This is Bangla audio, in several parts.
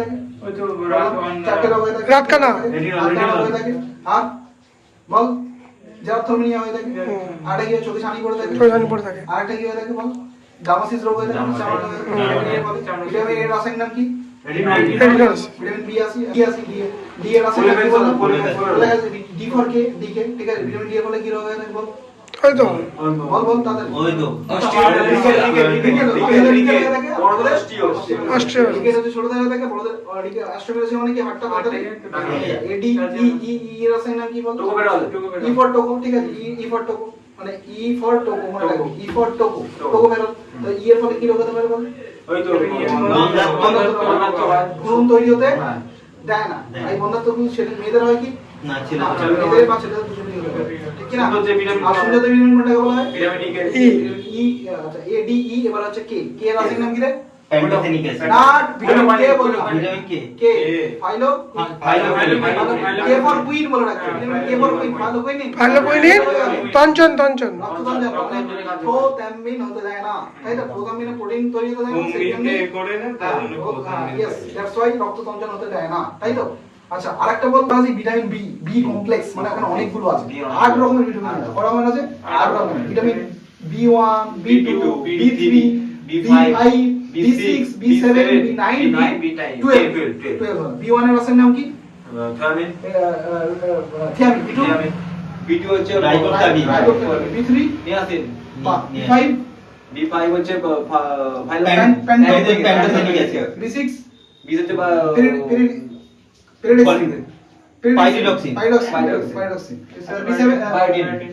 থাকে ওই তো চারটে রোগ হয়ে থাকে রাতকানা। রাতকানা হয়ে থাকে আর বল জেরথ্রোমিনিয়া হয়ে থাকে আরেকটা কি চোখে ছানি পড়ে থাকে চোখে ছানি পড়ে থাকে। আরেকটা কি হয়ে থাকে বল গামাসিস রোগ হয়ে থাকে চামড়া হয়ে বলে। এর রাসায়নিক নাম কি ভিটামিন বি আছে ডি আছে ডি ডি এর রাসায়নিক নাম কি বললাম? D for K D K ঠিক আছে ভিটামিন ডি এর ফলে কি রোগ হয়ে থাকে বল ওই তো বল বল তাদের ওই তো মানে ই ই ফর টোকো মানে রাখবি ফর টোকো টোকো তো এর ফলে কি হতে পারে বল? তৈরি হতে দেয় না। এই সেটা মেয়েদের হয় কি? না ছিল মেয়েদের বা ছেলেদের দুজনেই হতে ঠিক কি না আর সুন্দর ভিটামিন কোনটাকে বলা হয়? ই ই আচ্ছা এ ডি ই এবার হচ্ছে কে? কে এর রাসায়নিক নাম কি রে? তঞ্চন তঞ্চন প্রোটিন তৈরি হতে দেয় না তাই তো আচ্ছা আরেকটা বলতে আছে ভিটামিন বি বি কমপ্লেক্স মানে ওখানে অনেকগুলো আছে আট রকমের ভিটামিন আছে আট রকমের vitamin B one B two B three B five B6, B7, B9, B9, B12, 12 B1 এর রাসায়নিক নাম কি থায়ামিন থায়ামিন B2 B2 হচ্ছে riboflavin B3 niacin B5 B5 হচ্ছে প্যান্টোথেনিক অ্যাসিড B6 B হচ্ছে pyridine pyridoxine pyridoxine pyridoxine B7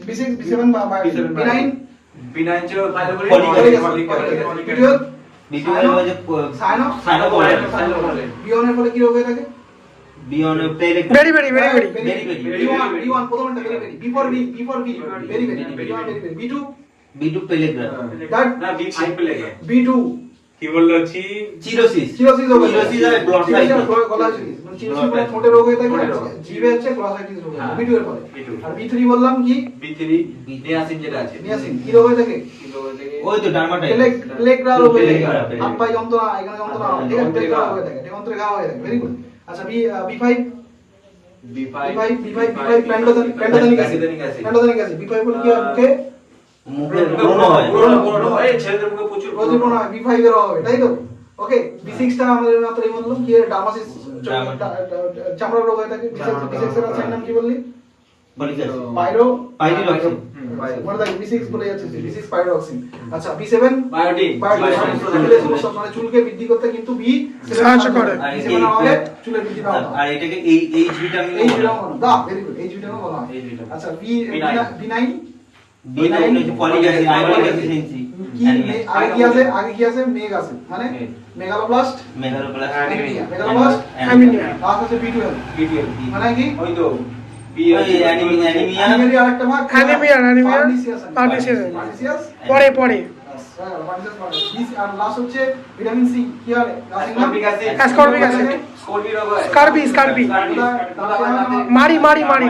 B6 B7 B9 B9 হচ্ছে ফলিক অ্যাসিড B12 দ্বিতীয়বার হয় যে B before B very very বিয়ন very কি বলল ছি চিরোসিস। চিরোসিস রোগ চিরোসিস আর ব্লডসাইটিস গলাইটিস মানে চিরোসিস মানে ঠোঁটে রোগ হয়ে থাকে জিভে হচ্ছে গ্লসাইটিস রোগ। বি টু এর ফলে B2 আর বি থ্রি বললাম কি? বি থ্রি নিয়াসিন যেটা আছে। নিয়াসিন কি রোগ হয়ে থাকে? ওই তো ডার্মাটাইটিস। প্লেগ প্লেগরা রোগ হয়ে থাকে। হাত পায়ে যন্ত্রণা এখানে যন্ত্রণা হয়, অন্ত্রে প্লেগরা। রোগ হয়ে থাকে। অন্ত্রে ঘা হয়ে থাকে। ভেরি গুড আচ্ছা B B five B B five B five B five pantothenic pantothenic acid Pantothenic acid B বলে কি হয়? মুখে? মুখে ব্রণ হয়। ব্রণ ব্রণ হয় ছেলেদের মুখে প্রচুর ব্রণ হয়। বি ফাইভ এর হবে তাই তো? ওকে বি সিক্স আমাদের মাত্র এই বললাম কি ডার্মাসিস Dermatitis. রোগ হয়ে থাকে বি সিক্স এর রাসায়নিক নাম কি বললি? ফলিক পাইরো মনে থাকে বি বলে যাচ্ছে বি পাইরোক্সিন আচ্ছা বি বায়োটিন। মানে চুলকে বৃদ্ধি করতে কিন্তু বি সাহায্য করে। আর বি এই- সেভেন আমাদের চুলের বৃদ্ধি পাওয়া আর এটাকে এই এইচ ভিটামিন এই ভিটামিন দা ভেরি গুড এই ভিটামিন বলা। হয় আচ্ছা বি B9 আগে কি? আছে আগে কি আছে মেগ আছে। মানে megaloblastic megaloblastic megaloblastic anaemia last আছে বি টুয়েলভ মানে কি? ওই তো বি ওই অ্যানিমি- অ্যানিমিয়া অ্যানিমিয়া। আরেকটা ভাগ anaemia, anaemia, pernicious pernicious. Pernicious পরে পরে। আর লাস্ট হচ্ছে ভিটামিন সি কি হয় হয়। মারি মারি মারি।